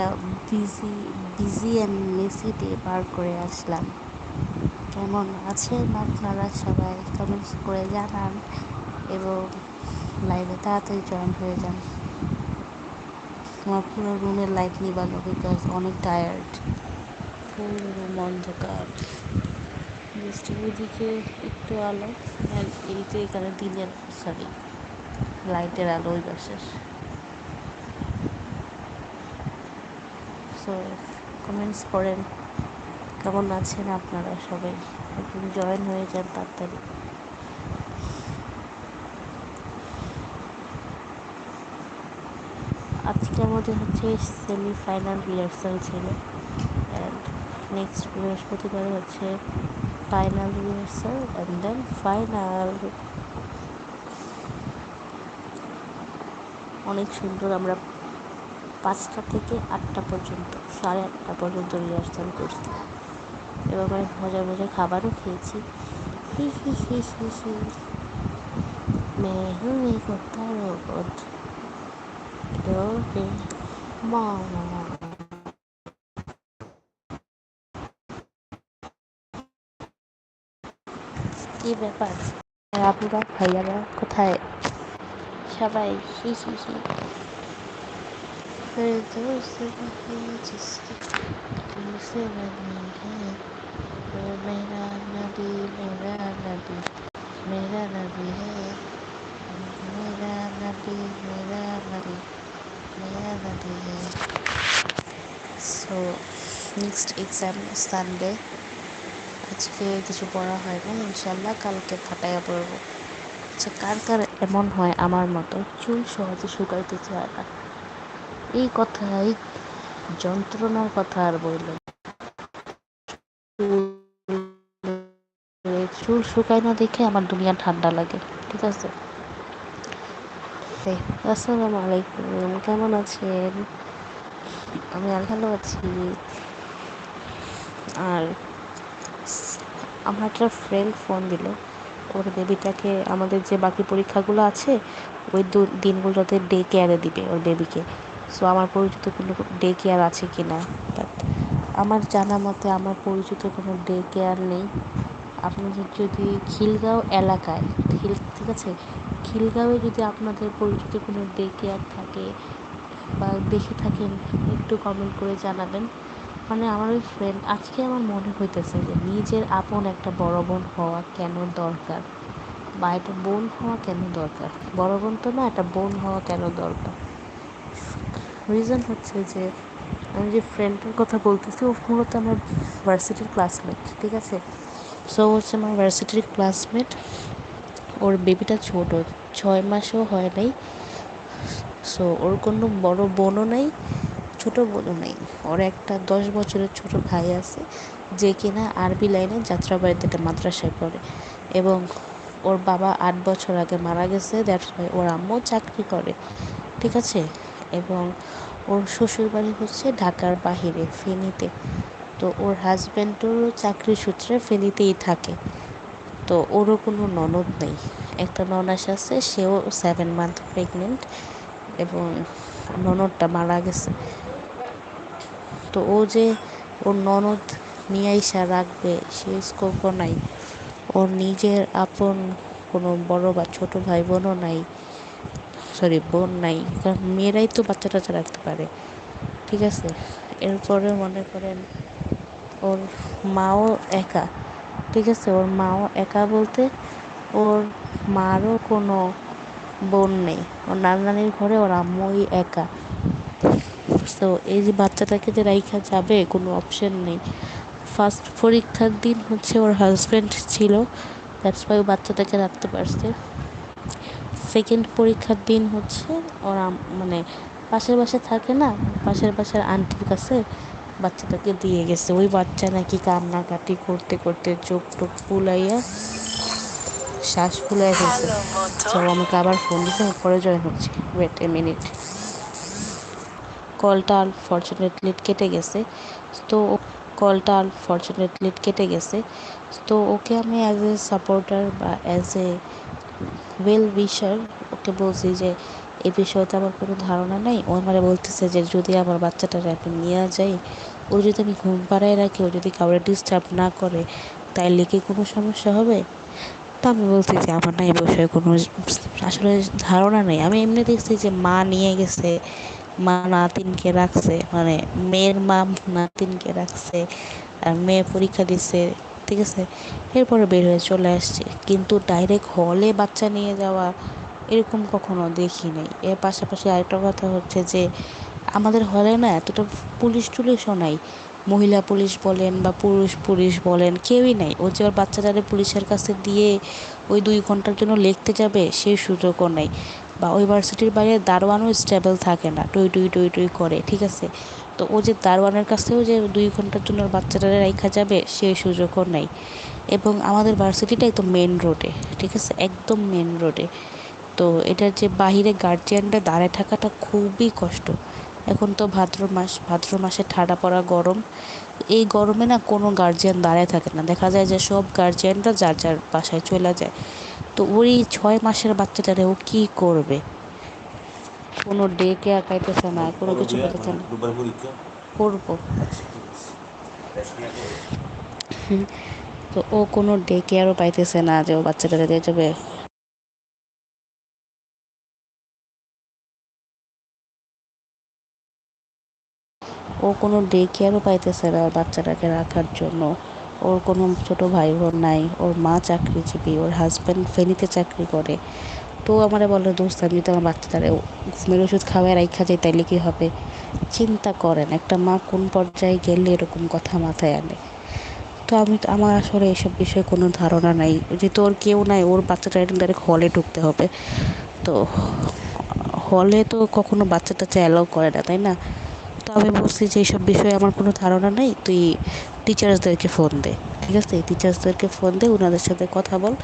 একটা busy busy and messy day পার করে আসলাম। কেমন আছেন আপনারা সবাই? কমেন্টস করে জানান এবং লাইভে তাড়াতাড়ি জয়েন হয়ে যান। আমার পুরো রুমের লাইট নিবানো বিকজ অনেক টায়ার্ড পুরো রুম অন্ধকার। জাস্ট ওইদিকে একটু আলো। এই যে এখানে দিনের সরি লাইটের আলো ওই পাশের সো কমেন্টস করেন। কেমন আছেন আপনারা সবাই? একদিন জয়েন হয়ে যান তাড়াতাড়ি। আজকে আমাদের হচ্ছে সেমিফাইনাল রিহার্সাল ছিল। অ্যান্ড নেক্সট বৃহস্পতিবার হচ্ছে final rehearsal and then final অনেক সুন্দর আমরা পাঁচটা থেকে আটটা পর্যন্ত, সাড়ে আটটা পর্যন্ত রিহার্সাল করছি। এবং আমি মজা মজা খাবারও খেয়েছি। মেহু কি ব্যাপার? আপনারা ভাইয়ারা কোথায়? সবাই হি হি হি। फिरदौस नहीं जिसकी तुमसे बनी है वो मेरा नबी मेरा नबी मेरा नबी है मेरा नबी मेरा नबी मेरा नबी है সো নেক্সট এক্সাম সানডে আজকে কিছু পড়া হয় না ইনশাল্লাহ কালকে ফাটাইয়া পড়বো আচ্ছা কার কার এমন হয় আমার মতো চুল সহজে শুকাইতে চায় না এই কথা, এই যন্ত্রণার কথা আর বললেন চুল শুকায় না দেখে আমার দুনিয়া ঠান্ডা লাগে, ঠিক আছে? আসসালামু আলাইকুম, কেমন আছেন? আমি আর ভালো আছি। আর আমার একটা ফ্রেন্ড ফোন দিল, ওর বেবিটাকে আমাদের যে বাকি পরীক্ষাগুলো আছে, ওই দু, দিনগুলোতে ডে কেয়ারে দিবে, ওর বেবিকে সো আমার পরিচিত কোনো ডে কেয়ার আছে কি না বাট আমার জানা মতে আমার পরিচিত কোনো ডে কেয়ার নেই। আপনাদের যদি খিলগাঁও এলাকায়, খিল, ঠিক আছে? খিলগাঁওয়ে যদি আপনাদের পরিচিত কোনো ডে কেয়ার থাকে বা দেখে থাকেন, একটু কমেন্ট করে জানাবেন। মানে আমার ওই ফ্রেন্ড আজকে আমার মনে হইতেছে যে নিজের আপন একটা বড় বোন হওয়া কেন দরকার? বা একটা বোন হওয়া কেন দরকার? বড় বোন তো না, একটা বোন হওয়া কেন দরকার? রিজন হচ্ছে যে আমি যে ফ্রেন্ডের কথা বলতেছি, ও মূলত আমার ভার্সিটির ক্লাসমেট ঠিক আছে? সো হচ্ছে আমার ভার্সিটির ক্লাসমেট ওর বেবিটা ছোট, ছয় মাসও হয় নাই। সো ওর কোনো বড় বোনও নাই, ছোট বোনও নাই। ওর একটা দশ বছরের ছোট ভাই আছে, যে কিনা আরবি লাইনে যাত্রাবাড়িতে একটা মাদ্রাসায় পড়ে। এবং ওর বাবা আট বছর আগে মারা গেছে দ্যাটস ওর আম্মু চাকরি করে, ঠিক আছে? এবং ওর শ্বশুরবাড়ি হচ্ছে ঢাকার বাহিরে, ফেনীতে। তো ওর হাজব্যান্ডেরও চাকরি সূত্রে ফেনীতেই থাকে। তো ওরও কোনো ননদ নেই। একটা ননাস আছে, সেও সেভেন মান্থ প্রেগনেন্ট এবং ননদটা মারা গেছে। তো ও যে ওর ননদ নিয়ে আইসা রাখবে, সে স্কোপও নাই। ওর নিজের আপন কোনো বড় বা ছোট ভাই বোনও নাই। সরি, বোন নাই, কারণ মেয়েরাই তো বাচ্চা টাচ্চা রাখতে পারে, ঠিক আছে? এরপরে মনে করেন ওর মাও একা, ঠিক আছে? ওর মাও একা বলতে ওর মারও কোনো বোন নেই, ওর নানানির ঘরে ওর আম্মুই একা। তো এই যে বাচ্চাটাকে যে রাইখা যাবে, কোনো অপশন নেই। ফার্স্ট পরীক্ষার দিন হচ্ছে ওর হাজব্যান্ড ছিল দ্যাটস ওয়াই বাচ্চাটাকে রাখতে পারছে। সেকেন্ড পরীক্ষার দিন হচ্ছে ওরা মানে পাশের বাসায় থাকে না পাশের বাসার আন্টির কাছে বাচ্চাটাকে দিয়ে গেছে। ওই বাচ্চা নাকি কান্নাকাটি করতে করতে চোখ টোক ফুলাইয়া শ্বাস ফুলাই ফেলছে। তো আমাকে আবার ফোন দিতে পরে জয়েন হচ্ছে। ওয়েট এ মিনিট কলটা আনফর্চুনেটলি কেটে গেছে। তো কলটা আনফর্চুনেটলি কেটে গেছে। তো ওকে আমি অ্যাজ এ সাপোর্টার বা অ্যাজ এ ওয়েল উইশার ওকে বলছি যে, এই তো আমার কোনো ধারণা নেই। ও আমারে বলতেছে যে, যদি আমার বাচ্চাটা আপনি নিয়ে যাই, ও যদি আমি ঘুম পাড়ায় রাখি, ও যদি কাউরে ডিস্টার্ব না করে, তাইলে কি কোনো সমস্যা হবে? তো আমি বলছি যে, আমার না এই বিষয়ে কোনো আসলে ধারণা নেই। আমি এমনি দেখছি যে, মা নিয়ে গেছে, মা নাতিনকে রাখছে মানে মেয়ের মা নাতিনকে রাখছে, আর মেয়ে পরীক্ষা দিচ্ছে। ঠিক আছে? এরপরে বের হয়ে চলে আসছে। কিন্তু ডাইরেক্ট হলে বাচ্চা নিয়ে যাওয়া এরকম কখনো দেখি নাই। এর পাশাপাশি আরেকটা কথা হচ্ছে যে, আমাদের হলে না এতটা পুলিশ টুলিশও নাই। মহিলা পুলিশ বলেন বা পুরুষ পুলিশ বলেন, কেউই নাই। ও যে ওর বাচ্চাটারে পুলিশের কাছে দিয়ে ওই দুই ঘণ্টার জন্য লিখতে যাবে, সেই সুযোগও নাই। বা ওই ভার্সিটির বাইরে দারোয়ানও স্টেবল থাকে না, টুই টুই টুই টুই করে, ঠিক আছে? তো ও যে দারোয়ানের কাছেও যে দুই ঘণ্টার জন্য বাচ্চাটারে রাইখা যাবে সেই সুযোগও নাই। এবং আমাদের ভার্সিটিটাই তো মেন রোডে ঠিক আছে? একদম মেন রোডে তো এটার যে বাহিরে গার্জিয়ানটা দাঁড়ায় থাকাটা খুবই কষ্ট। এখন তো ভাদ্র মাস, ভাদ্র মাসে ঠাডা পড়া গরম। এই গরমে না কোনো গার্জিয়ান দাঁড়ায় থাকে না। দেখা যায় যে সব গার্জিয়ানরা যার যার বাসায় চলে যায়। তো ওই ছয় মাসের বাচ্চাটারে ও কী করবে? কোনো ডে কেয়ার পাইতেছে না কোনো কিছু পাইতেছে না। করব। তো ও কোনো ডে কেয়ারও পাইতেছে না যে ও বাচ্চাটারে দিয়ে যাবে। ও কোনো ডে কেয়ারও পাইতেছে না বাচ্চাটাকে রাখার জন্য। ওর কোনো ছোট ভাই বোন নাই ওর মা চাকরিজীবী ওর হাজব্যান্ড ফেনীতে চাকরি করে। তো আমারে বলে দোস্ত আমি যদি আমার বাচ্চাটারে ঘুমের ওষুধ খাওয়াই রাইখা যাই তাইলে কী হবে? চিন্তা করেন, একটা মা কোন পর্যায়ে গেলে এরকম কথা মাথায় আনে? তো আমি আমার আসলে এসব বিষয়ে কোনো ধারণা নাই। যেহেতু ওর কেউ নাই, ওর বাচ্চাটা একদম ডাইরেক্ট হলে ঢুকতে হবে। তো হলে তো কখনো বাচ্চা টাচ্চা অ্যালাউ করে না, তাই না? তো আমি বলছি যে এইসব বিষয়ে আমার কোনো ধারণা নেই, তুই টিচার্সদেরকে ফোন দে। ঠিক আছে টিচার্সদেরকে ফোন দে ওনাদের সাথে কথা বল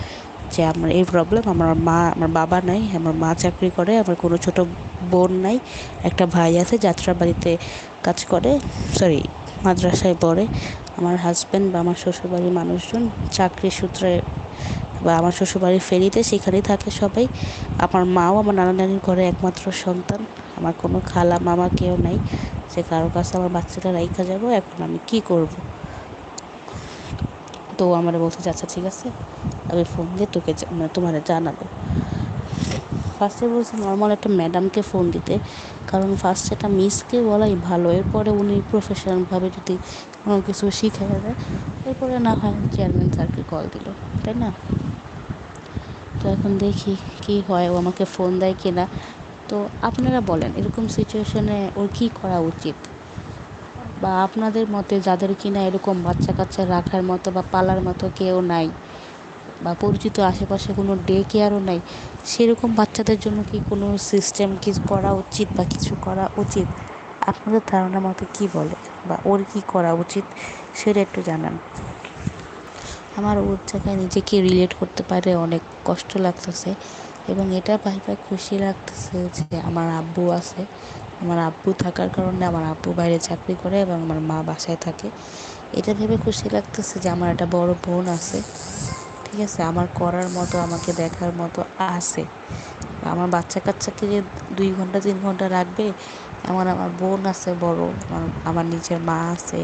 যে আমার এই প্রবলেম আমার মা, আমার বাবা নাই, আমার মা চাকরি করে, আমার কোনো ছোট বোন নাই, একটা ভাই আছে, যাত্রা বাড়িতে কাজ করে সরি মাদ্রাসায় পড়ে। আমার হাজব্যান্ড বা আমার শ্বশুরবাড়ির মানুষজন চাকরি সূত্রে বা আমার শ্বশুরবাড়ির ফেরিতে সেখানেই থাকে সবাই। আমার মাও আমার নানা নানির ঘরে একমাত্র সন্তান। আমার কোনো খালা মামা কেউ নাই। যে কারও কাছে আমার বাচ্চাটা রাইখা যাব, এখন আমি কি করব? তো আমার বলতে আচ্ছা ঠিক আছে? আমি ফোন দিয়ে তোকে মানে তোমার জানাব। ফার্স্টে বলছি নর্মাল একটা ম্যাডামকে ফোন দিতে। কারণ ফার্স্ট এটা মিসকে বলাই ভালো। এরপরে উনি প্রফেশনালভাবে যদি কোনো কিছু শিখে দেয়, এরপরে না হয় চেয়ারম্যান স্যারকে কল দিল। তাই না? তো এখন দেখি কি হয়, ও আমাকে ফোন দেয় কি না তো আপনারা বলেন, এরকম সিচুয়েশনে ওর কী করা উচিত? বা আপনাদের মতে যাদের কিনা এরকম বাচ্চা কাচ্চা রাখার মতো বা পালার মতো কেউ নাই বা পরিচিত আশেপাশে কোনো ডে কেয়ারও নাই, সেরকম বাচ্চাদের জন্য কি কোনো সিস্টেম কিছু করা উচিত বা কিছু করা উচিত? আপনাদের ধারণা মতো কী বলে বা ওর কী করা উচিত, সেটা একটু জানান। আমার ওর জায়গায় নিজেকে রিলেট করতে পারে অনেক কষ্ট লাগতেছে এবং এটা ভাই ভাই খুশি লাগতেছে যে আমার আব্বু আছে। আমার আব্বু থাকার কারণে আমার আব্বু বাইরে চাকরি করে এবং আমার মা বাসায় থাকে। এটা ভেবে খুশি লাগতেছে যে আমার একটা বড় বোন আছে। ঠিক আছে, আমার করার মতো, আমাকে দেখার মতো আছে। আমার বাচ্চা কাচ্চাকে যে দুই ঘণ্টা, তিন ঘণ্টা রাখবে এমন আমার বোন আছে বড়, আমার নিজের মা আছে,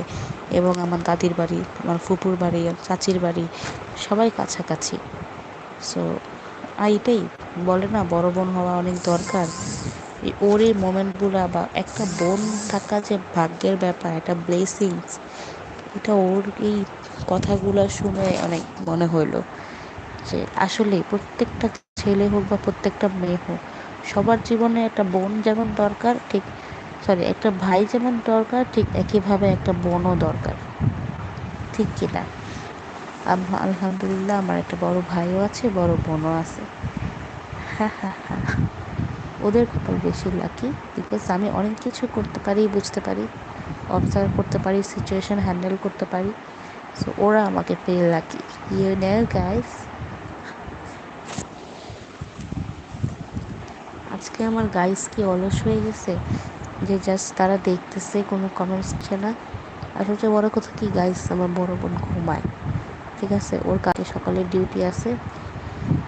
এবং আমার দাদির বাড়ি, আমার ফুপুর বাড়ি চাচির বাড়ি, সবাই কাছাকাছি। সো এইটাই বলে না, বড় বোন হওয়া অনেক দরকার। ওর এই মোমেন্টগুলো বা একটা বোন থাকা যে ভাগ্যের ব্যাপার, একটা ব্লেসিংস এটা ওর এই কথাগুলো শুনে অনেক মনে হইল। যে আসলে প্রত্যেকটা ছেলে হোক বা প্রত্যেকটা মেয়ে হোক, সবার জীবনে একটা বোন যেমন দরকার, ঠিক সরি একটা ভাই যেমন দরকার, ঠিক একইভাবে একটা বোনও দরকার। ঠিক কিনা আলহামদুলিল্লাহ আমার একটা বড় ভাইও আছে, বড় বোনও আছে। হ্যাঁ হ্যাঁ হ্যাঁ ওদের কপাল বেশি লাকি বিকজ আমি অনেক কিছু করতে পারি, বুঝতে পারি অবজার্ভ করতে পারি সিচুয়েশান হ্যান্ডেল করতে পারি। সো ওরা আমাকে পেয়ে লাকি ইউ নো গাইস আজকে আমার গাইস কি অলস হয়ে গেছে? যে জাস্ট তারা দেখতেছে, কোনো কমেন্টস না। আর সবচেয়ে বড় কথা কি গাইস আমার বড় বোন ঘুমায়। ঠিক আছে? ওর কাছে সকালে ডিউটি আছে।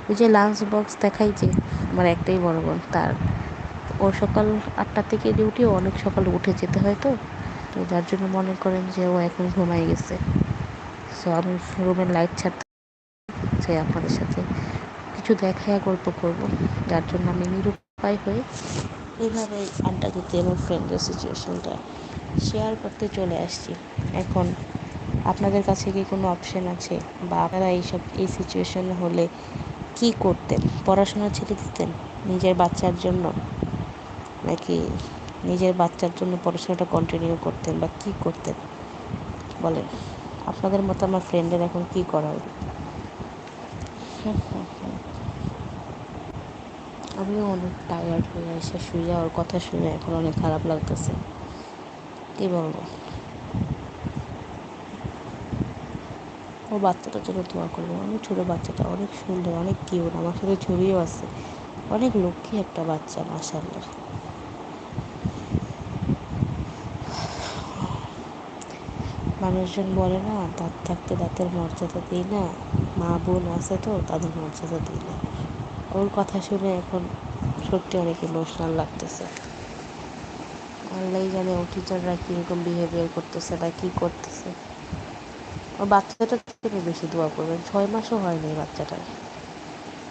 ওই যে লাঞ্চ বক্স দেখাই যে, আমার একটাই বড় বোন, তার। ওর সকাল আটটা থেকে ডিউটি অনেক সকালে উঠে যেতে হয় তো। তো যার জন্য মনে করেন যে ও এখন ঘুমাই গেছে। সো আমি রুমের লাইট ছাড়তে চাই আপনাদের সাথে। কিছু দেখায়, গল্প করব। যার জন্য আমি নিরুপায় হয়ে এইভাবে আড্ডা দিতে এবং ফ্রেন্ডের সিচুয়েশনটা শেয়ার করতে চলে আসছি। এখন আপনাদের কাছে কি কোনো অপশন আছে? বা আপনারা এইসব এই সিচুয়েশন হলে কি করতেন? পড়াশোনা ছেড়ে দিতেন নিজের বাচ্চার জন্য? নাকি নিজের বাচ্চার জন্য পড়াশোনাটা কন্টিনিউ করতেন বা কি করতেন? বলেন। আপনাদের মতো আমার ফ্রেন্ডের এখন কি করা উচিত? আমিও অনেক টায়ার্ড হয়ে এসে শুয়ে ওর কথা শুনে এখন অনেক খারাপ লাগতেছে। কী বলব? ও বাচ্চাটার জন্য দোয়া করব। অনেক ছোটো বাচ্চাটা, অনেক সুন্দর, অনেক কিউট আমার সাথে ছবিও আছে। অনেক লক্ষ্মী একটা বাচ্চা মাসাল্লাহ মানুষজন বলে না, দাঁত থাকতে দাঁতের মর্যাদা দিই না। মা বোন আছে তো, তাদের মর্যাদা দিই না। ওর কথা শুনে এখন সত্যি অনেক ইমোশনাল লাগতেছে। আল্লাহ জানে ও টিচাররা কীরকম বিহেভিয়ার করতেছে বা কী করতেছে? ও বাচ্চাটার থেকে বেশি দোয়া করবেন। ছয় মাসও হয়নি বাচ্চাটার।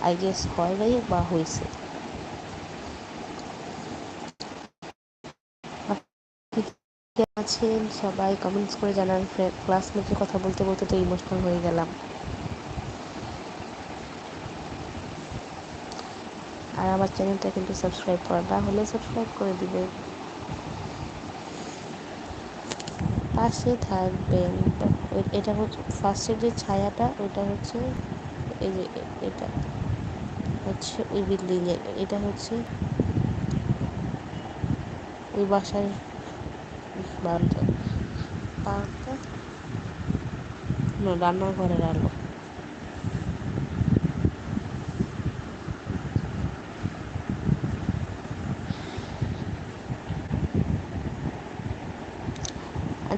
আই গেস হয় নাই বা হয়েছে। আছেন? সবাই কমেন্টস করে জানান। ক্লাসমেটের কথা বলতে বলতে তো ইমোশনাল হয়ে গেলাম। আর আমার চ্যানেলটা কিন্তু সাবস্ক্রাইব করা না হলে সাবস্ক্রাইব করে দিবেন পাশে থাকবেন। এটা হচ্ছে ফার্স্টের যে ছায়াটা, ওটা হচ্ছে এই যে এটা হচ্ছে ওই বিল্ডিংয়ের এটা হচ্ছে ওই বাসার বারান্দা। পাটা রান্নাঘরের আলো।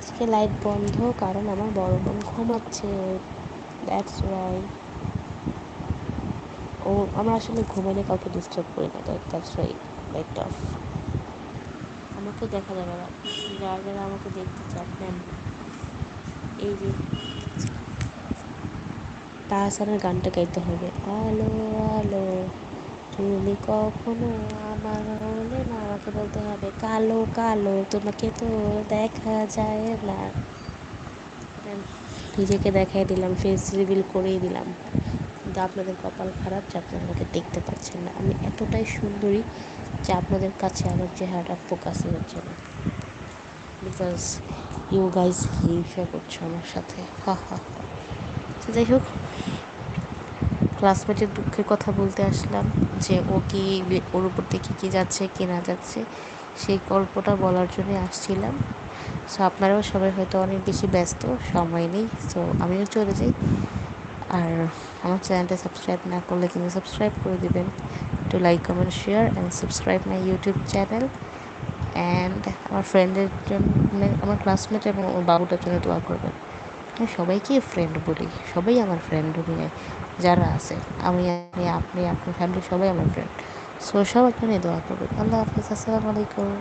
আজকে লাইট বন্ধ, কারণ আমার বড় বোন ঘুমাচ্ছে। দ্যাটস ওয়াই ও, আমরা আসলে ঘুমালে কাউকে ডিস্টার্ব করি না দ্যাটস ওয়াই লাইট অফ আমাকে দেখা যাবে না। যারা যারা আমাকে দেখতে চান এই যে তাহসানের গানটা গাইতে হবে। আলো আলো। তুমি কখনো আমার হলে না আমাকে বলতে হবে? কালো কালো, তোমাকে তো দেখা যায় না। নিজেকে দেখাই দিলাম ফেস রিভিল করেই দিলাম। কিন্তু আপনাদের কপাল খারাপ, যে আপনারা আমাকে দেখতে পাচ্ছেন না। আমি এতটাই সুন্দরী যে আপনাদের কাছে আমার চেহারাটা ফোকাসই হচ্ছে না। বিকজ ইউ গাইজ হিংসা করছ আমার সাথে? হা হা যাই হোক ক্লাসমেটের দুঃখের কথা বলতে আসলাম যে ও কি ওর উপর থেকে কী যাচ্ছে, কি না যাচ্ছে, সেই গল্পটা বলার জন্য আসছিলাম। সো আপনারাও সবাই হয়তো অনেক বেশি ব্যস্ত, সময় নেই। সো আমিও চলে যাই। আর আমার চ্যানেলটা সাবস্ক্রাইব না করলে কিন্তু সাবস্ক্রাইব করে দেবেন। To like comment share and subscribe my YouTube channel and আমার ফ্রেন্ডের জন্য আমার ক্লাসমেট এবং ওর বাবুটার জন্য দোয়া করবেন। হ্যাঁ সবাইকেই ফ্রেন্ড বলি, সবাই আমার ফ্রেন্ড দুনিয়ায় যারা আছে, আমি আমি, আপনি আপনার ফ্যামিলি সবাই আমার ফ্রেন্ড সো সবার নিয়ে দোয়া করবেন আল্লাহ হাফিজ, আসসালামু আলাইকুম।